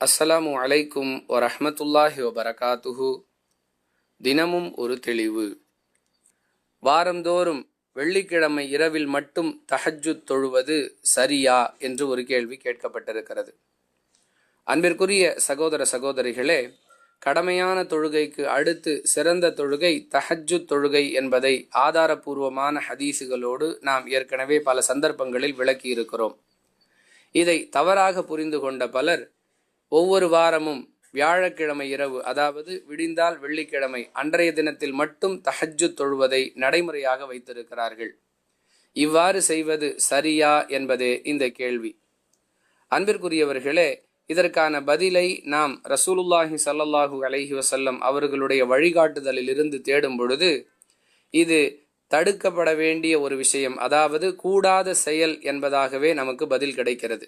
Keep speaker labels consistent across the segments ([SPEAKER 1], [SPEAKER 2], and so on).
[SPEAKER 1] அஸ்ஸலாமு அலைக்கும் வரஹ்மத்துல்லாஹி வபரகாத்துஹு. தினமும் ஒரு தெளிவு. வாரந்தோறும் வெள்ளிக்கிழமை இரவில் மட்டும் தஹஜுத் தொழுவது சரியா என்று ஒரு கேள்வி கேட்கப்பட்டிருக்கிறது. அன்பிற்குரிய சகோதர சகோதரிகளே கடமையான தொழுகைக்கு அடுத்து சிறந்த தொழுகை தஹஜுத் தொழுகை என்பதை ஆதாரபூர்வமான ஹதீசுகளோடு நாம் ஏற்கனவே பல சந்தர்ப்பங்களில் விளக்கியிருக்கிறோம். இதை தவறாக புரிந்து கொண்ட பலர் ஒவ்வொரு வாரமும் வியாழக்கிழமை இரவு அதாவது விடிந்தால் வெள்ளிக்கிழமை அன்றைய தினத்தில் மட்டும் தஹஜ்ஜு தொழுவதை நடைமுறையாக வைத்திருக்கிறார்கள். இவ்வாறு செய்வது சரியா என்பதே இந்த கேள்வி. அன்பிற்குரியவர்களே இதற்கான பதிலை நாம் ரசூலுல்லாஹி சல்லல்லாஹு அலஹி வசல்லம் அவர்களுடைய வழிகாட்டுதலில் இருந்து தேடும் பொழுது இது தடுக்கப்பட வேண்டிய ஒரு விஷயம் அதாவது கூடாத செயல் என்பதாகவே நமக்கு பதில் கிடைக்கிறது.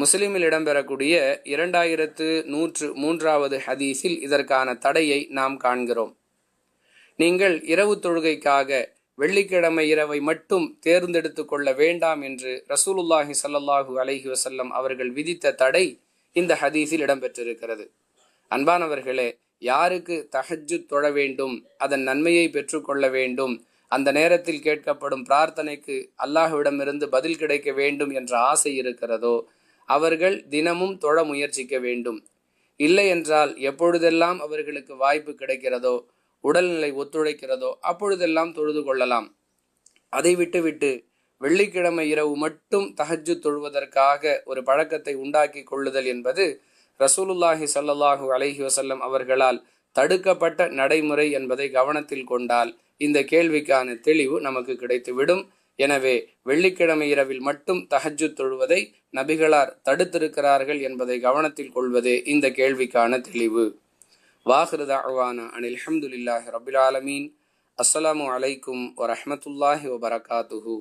[SPEAKER 1] முஸ்லிமில் இடம்பெறக்கூடிய இரண்டாயிரத்து நூற்று மூன்றாவது ஹதீஸில் இதற்கான தடையை நாம் காண்கிறோம். நீங்கள் இரவு தொழுகைக்காக வெள்ளிக்கிழமை இரவை மட்டும் தேர்ந்தெடுத்து கொள்ள வேண்டாம் என்று ரசூலுல்லாஹி சல்லாஹூ அலஹி வசல்லம் அவர்கள் விதித்த தடை இந்த ஹதீஸில் இடம்பெற்றிருக்கிறது. அன்பானவர்களே யாருக்கு தகஜு தொழ வேண்டும் அதன் நன்மையை பெற்றுக்கொள்ள வேண்டும் அந்த நேரத்தில் கேட்கப்படும் பிரார்த்தனைக்கு அல்லாஹ்விடமிருந்து பதில் கிடைக்க வேண்டும் என்ற ஆசை இருக்கிறதோ அவர்கள் தினமும் தொழ முயற்சிக்க வேண்டும். இல்லை என்றால் எப்பொழுதெல்லாம் அவர்களுக்கு வாய்ப்பு கிடைக்கிறதோ உடல்நிலை ஒத்துழைக்கிறதோ அப்பொழுதெல்லாம் தொழுது கொள்ளலாம். அதை விட்டுவிட்டு வெள்ளிக்கிழமை இரவு மட்டும் தஹஜ்ஜு தொழுவதற்காக ஒரு பழக்கத்தை உண்டாக்கி கொள்ளுதல் என்பது ரசூலுல்லாஹி சல்லாஹூ அலஹி வசல்லம் அவர்களால் தடுக்கப்பட்ட நடைமுறை என்பதை கவனத்தில் கொண்டால் இந்த கேள்விக்கான தெளிவு நமக்கு கிடைத்துவிடும். எனவே வெள்ளிக்கிழமை இரவில் மட்டும் தஹஜு தொழுவதை நபிகளார் தடுத்திருக்கிறார்கள் என்பதை கவனத்தில் கொள்வதே இந்த கேள்விக்கான தெளிவு. வாஹிருத அவானா அனில் அஹமதுல்லாஹி ரபில் ஆலமீன். அஸ்ஸலாமு அலைக்கும் வரஹமத்துல்லாஹி வபரகாத்துஹூ.